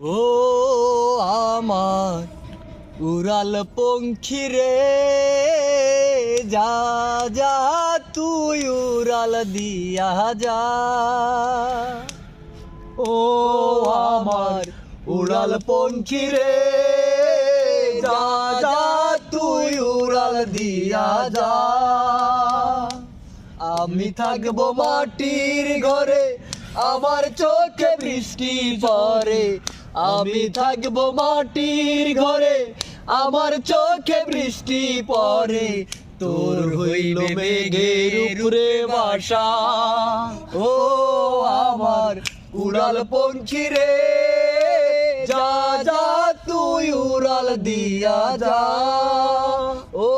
ও আমার উড়াল পঙ্খী রে, যা যা, তুই উড়াল দিয়া যা। ও আমার উড়াল পঙ্খী রে, যা যা, তুই উড়াল দিয়া যা। আমি থাকব মাটির ঘরে, আমার চোখে বৃষ্টি পড়ে আমি থাকব মাটির ঘরে, আমার চোখে বৃষ্টি পড়ে। তোর হইল মেঘের উপরে বাসা। ও আমার উড়াল পঙ্খী রে, যা যা, তুই উড়াল দিয়া যা। ও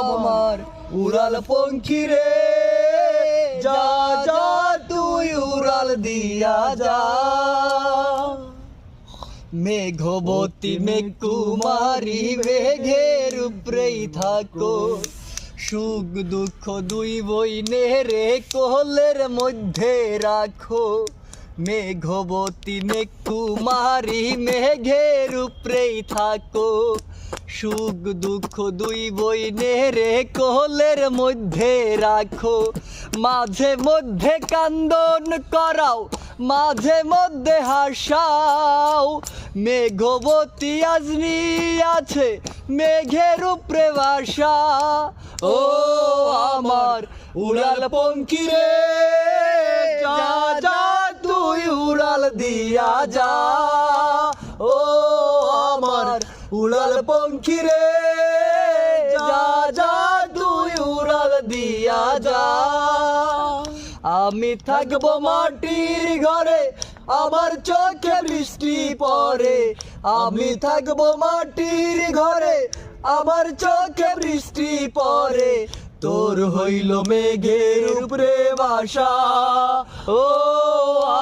আমার উড়াল পঙ্খী রে, যা যা, তুই উড়াল দিয়া যা। মেঘবতী মেঘ কুমারী মেঘের উপরেই থাকো। সুখ দুঃখ দুই বইনে রে কোলের মধ্যে রাখো। মেঘবতী মেঘ কুমারী মেঘের উপরেই থাকো। সুখ দুঃখ দুই বইনে রে কোলের মধ্যে রাখো। মাঝে মধ্যে কান্দন করাও মাঝে মধ্যে হাসাও। মেঘবতী আজনি আছে মেঘের উপরে বাসা। ও আমার উড়াল পঙ্খী রে, যা তুই উড়াল দিয়া যা। ও আমার উড়াল পঙ্খী রে যা, তুই উড়াল দিয়া যা। আমি থাকব মাটির ঘরে আমার চোখে বৃষ্টি পড়ে, আমি থাকব মাটির ঘরে, আমার চোখে বৃষ্টি পড়ে। তোর হইল মেঘের উপরে বাসা, ও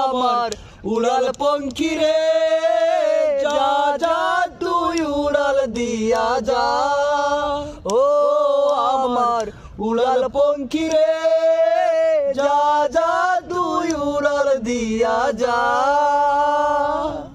আমার উড়াল পঙ্খী রে, যা যা তুই উড়াল দিয়া যা। ও আমার উড়াল পঙ্খী রে, যা যা দিয়া যা